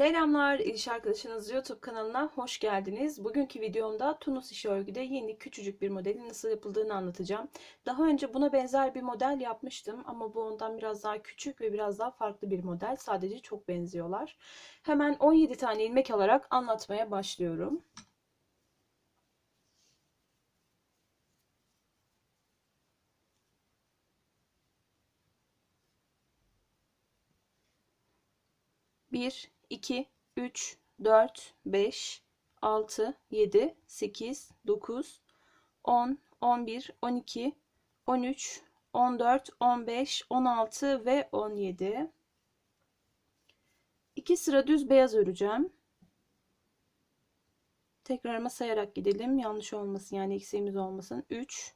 Selamlar, İliş Arkadaşınız YouTube kanalına hoş geldiniz. Bugünkü videomda Tunus işi örgüde yeni küçücük bir modelin nasıl yapıldığını anlatacağım. Daha önce buna benzer bir model yapmıştım ama bu ondan biraz daha küçük ve biraz daha farklı bir model. Sadece çok benziyorlar. Hemen 17 tane ilmek alarak anlatmaya başlıyorum. Bir, 2, 3, 4, 5, 6, 7, 8, 9, 10, 11, 12, 13, 14, 15, 16 ve 17. 2 sıra düz beyaz öreceğim. Tekrarıma sayarak gidelim. Yanlış olmasın yani eksiğimiz olmasın. 3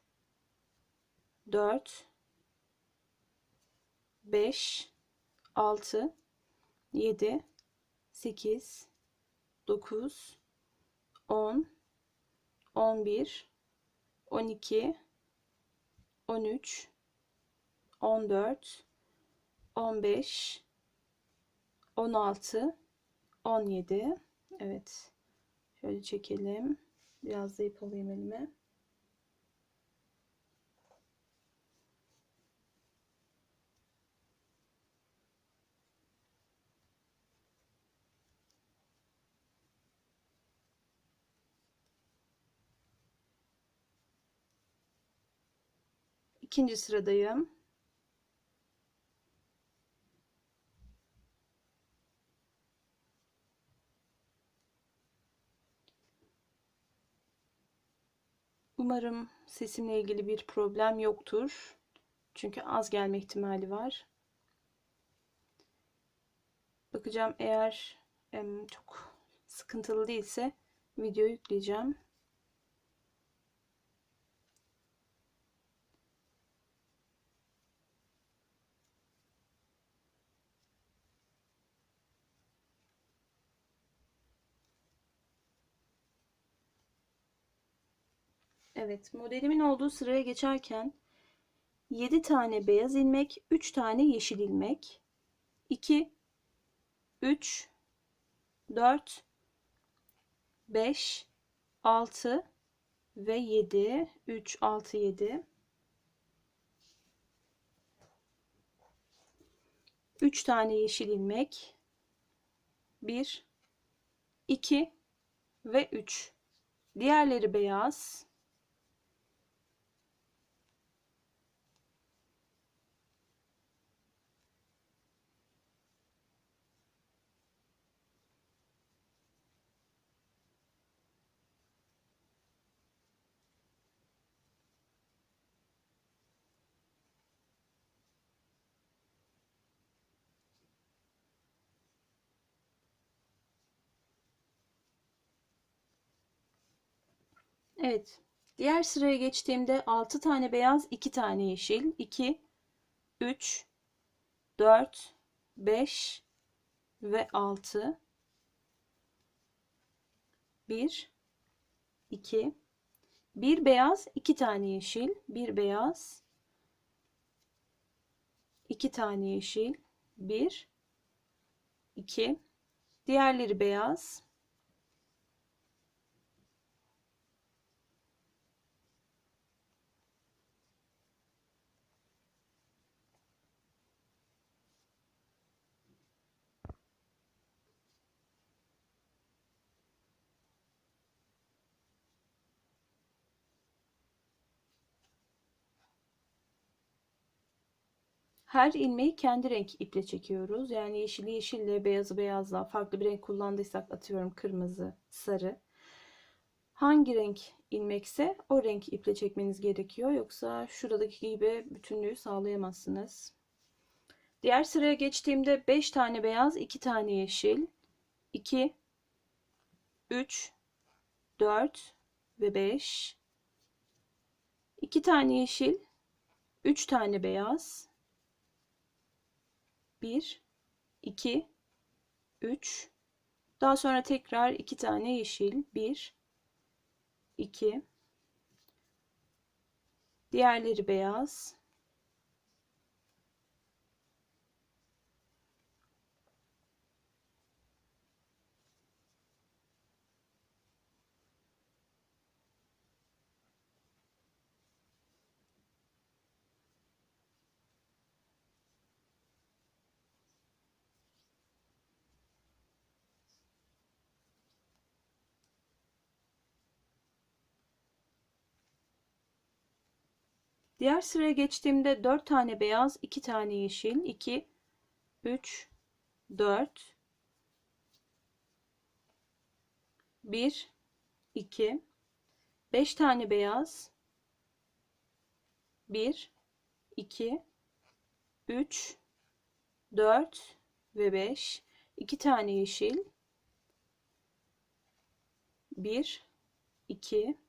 4 5 6 7 8 9 10 11 12 13 14 15 16 17 Evet. Şöyle çekelim. Biraz da ip alayım elime. İkinci sıradayım. Umarım sesimle ilgili bir problem yoktur. Çünkü az gelme ihtimali var. Bakacağım eğer çok sıkıntılı değilse video yükleyeceğim. Evet, modelimin olduğu sıraya geçerken 7 tane beyaz ilmek, 3 tane yeşil ilmek, 2 3 4 5 6 ve 7 3 6 7 3 tane yeşil ilmek. 1 2 ve 3 diğerleri beyaz Evet. Diğer sıraya geçtiğimde 6 tane beyaz, 2 tane yeşil, 2 3 4 5 ve 6 1 2 1 beyaz, 2 tane yeşil, 1 beyaz 2 tane yeşil, 1 2 diğerleri beyaz Her ilmeği kendi renk iple çekiyoruz. Yani yeşili yeşille, beyazı beyazla, farklı bir renk kullandıysak atıyorum kırmızı, sarı. Hangi renk ilmekse o renk iple çekmeniz gerekiyor. Yoksa şuradaki gibi bütünlüğü sağlayamazsınız. Diğer sıraya geçtiğimde 5 tane beyaz, 2 tane yeşil, 2, 3, 4 ve 5. 2 tane yeşil, 3 tane beyaz, 1 2 3 daha sonra tekrar iki tane yeşil. 1 2 diğerleri beyaz Diğer sıraya geçtiğimde 4 tane beyaz, 2 tane yeşil, 2, 3, 4, 1, 2, 5 tane beyaz, 1, 2, 3, 4 ve 5, 2 tane yeşil, 1, 2,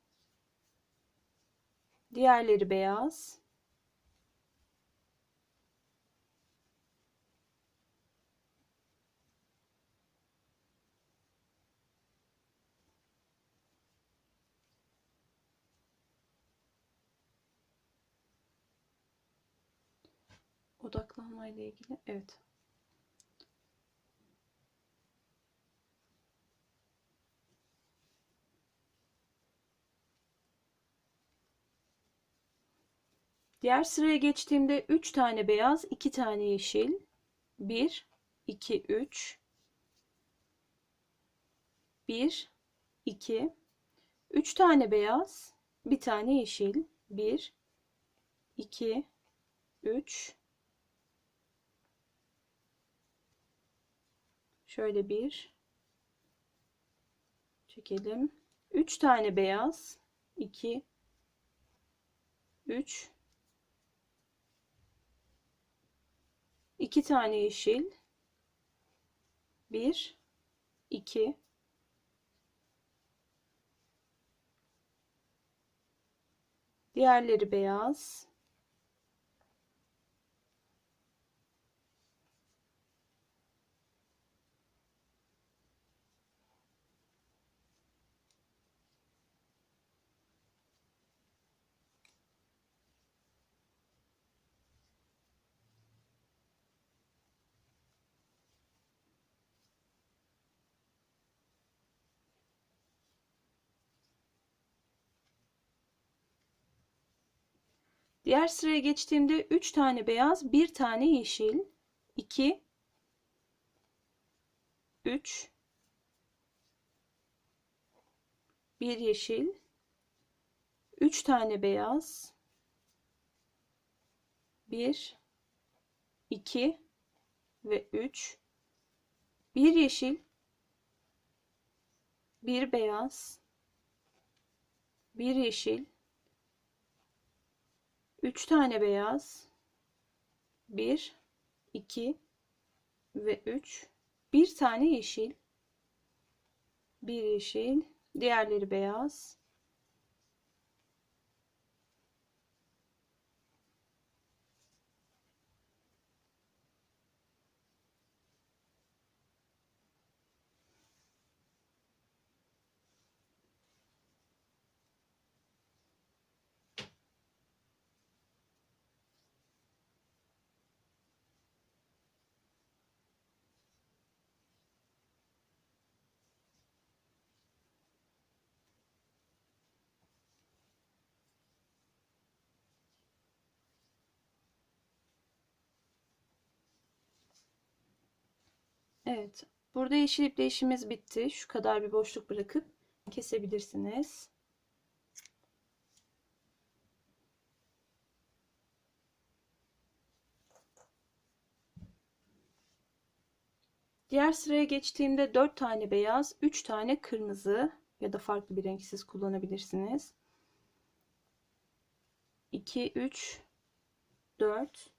diğerleri beyaz, odaklanma ile ilgili evet Diğer sıraya geçtiğimde 3 tane beyaz, 2 tane yeşil. 1 2 3 1 2 3 tane beyaz, 1 tane yeşil. 1 2 3 Şöyle bir çekelim. 3 tane beyaz, 2 3 2 tane yeşil. 1 2 diğerleri beyaz Diğer sıraya geçtiğimde 3 tane beyaz, 1 tane yeşil, 2 3 1 yeşil, 3 tane beyaz, 1 2 ve 3 1 yeşil, 1 beyaz, 1 yeşil, 3 tane beyaz. 1 2 ve 3 bir tane yeşil. Bir yeşil. Diğerleri beyaz Evet. Burada yeşil iple işimiz bitti. Şu kadar bir boşluk bırakıp kesebilirsiniz. Diğer sıraya geçtiğimde 4 tane beyaz, 3 tane kırmızı ya da farklı bir renk siz kullanabilirsiniz. 2 3 4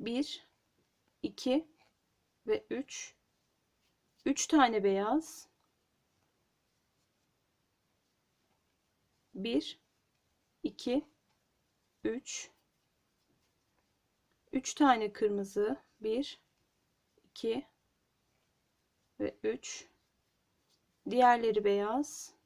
1 2 ve 3 3 tane beyaz. 1 2 3 3 tane kırmızı. 1 2 ve 3 diğerleri beyaz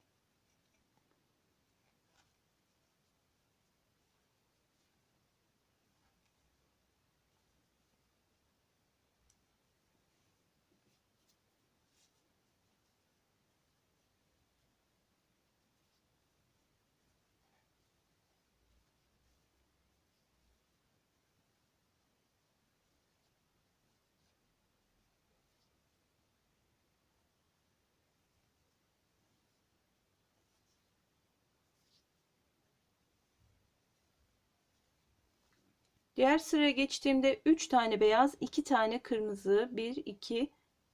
Diğer sıraya geçtiğimde 3 tane beyaz, 2 tane kırmızı. 1, 2,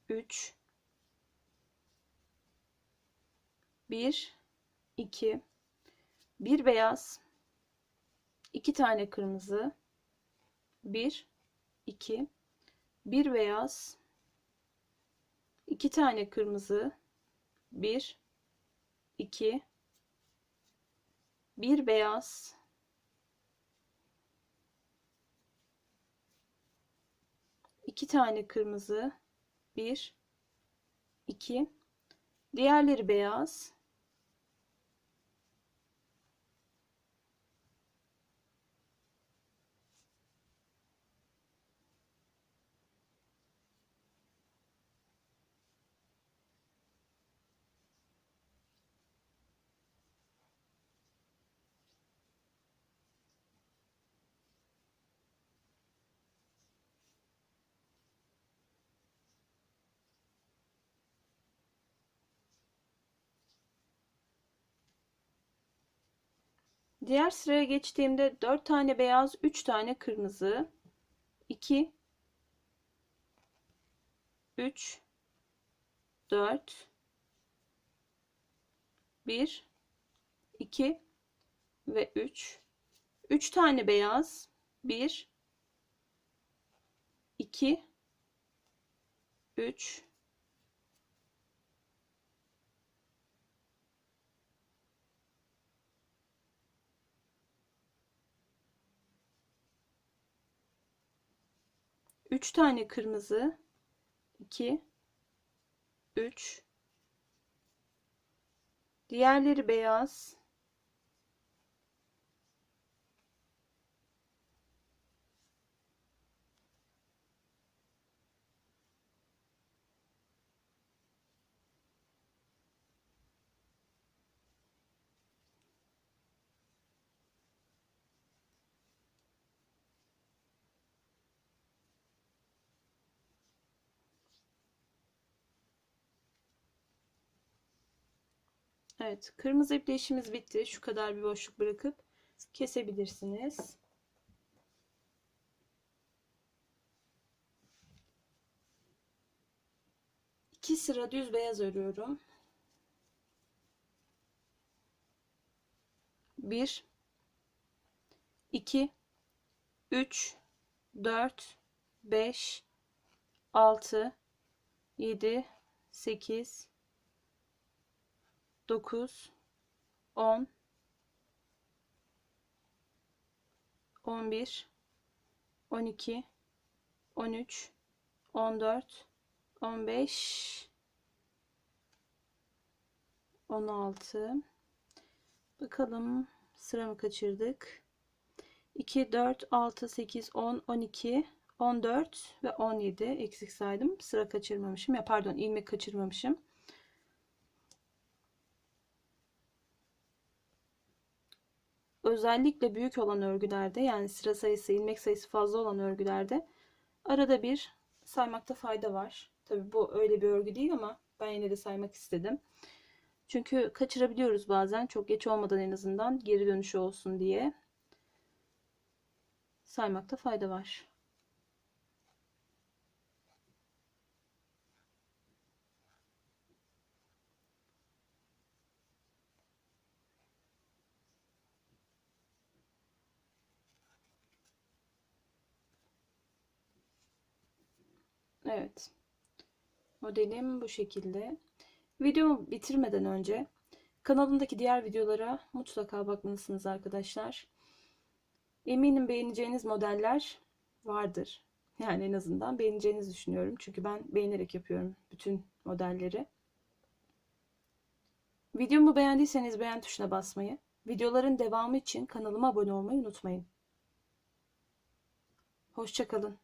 3. 1, 2. 1 beyaz, 2 tane kırmızı. 1, 2. 1 beyaz, 2 tane kırmızı. 1, 2. 1 beyaz, 2 tane kırmızı, 1, 2, diğerleri beyaz, Diğer sıraya geçtiğimde 4 tane beyaz, 3 tane kırmızı, 2 3 4 1 2 ve 3 3 tane beyaz, 1 2 3 3 tane kırmızı. 2 3 diğerleri beyaz Evet, kırmızı iple işimiz bitti. Şu kadar bir boşluk bırakıp kesebilirsiniz. İki sıra düz beyaz örüyorum. Bir, iki, üç, dört, beş, altı, yedi, sekiz, 9 10 11 12 13 14 15 16 bakalım sıra mı kaçırdık? 2 4 6 8 10 12 14 ve 17 eksik saydım. Sıra kaçırmamışım. Ya pardon ilmek kaçırmamışım özellikle büyük olan örgülerde yani sıra sayısı, ilmek sayısı fazla olan örgülerde arada bir saymakta fayda var. Tabi bu öyle bir örgü değil ama ben yine de saymak istedim. Çünkü kaçırabiliyoruz bazen çok geç olmadan en azından geri dönüşü olsun diye saymakta fayda var. Evet. Modelim bu şekilde. Videomu bitirmeden önce kanalımdaki diğer videolara mutlaka bakmalısınız arkadaşlar. Eminim beğeneceğiniz modeller vardır. Yani en azından beğeneceğinizi düşünüyorum. Çünkü ben beğenerek yapıyorum bütün modelleri. Videomu beğendiyseniz beğen tuşuna basmayı, videoların devamı için kanalıma abone olmayı unutmayın. Hoşçakalın.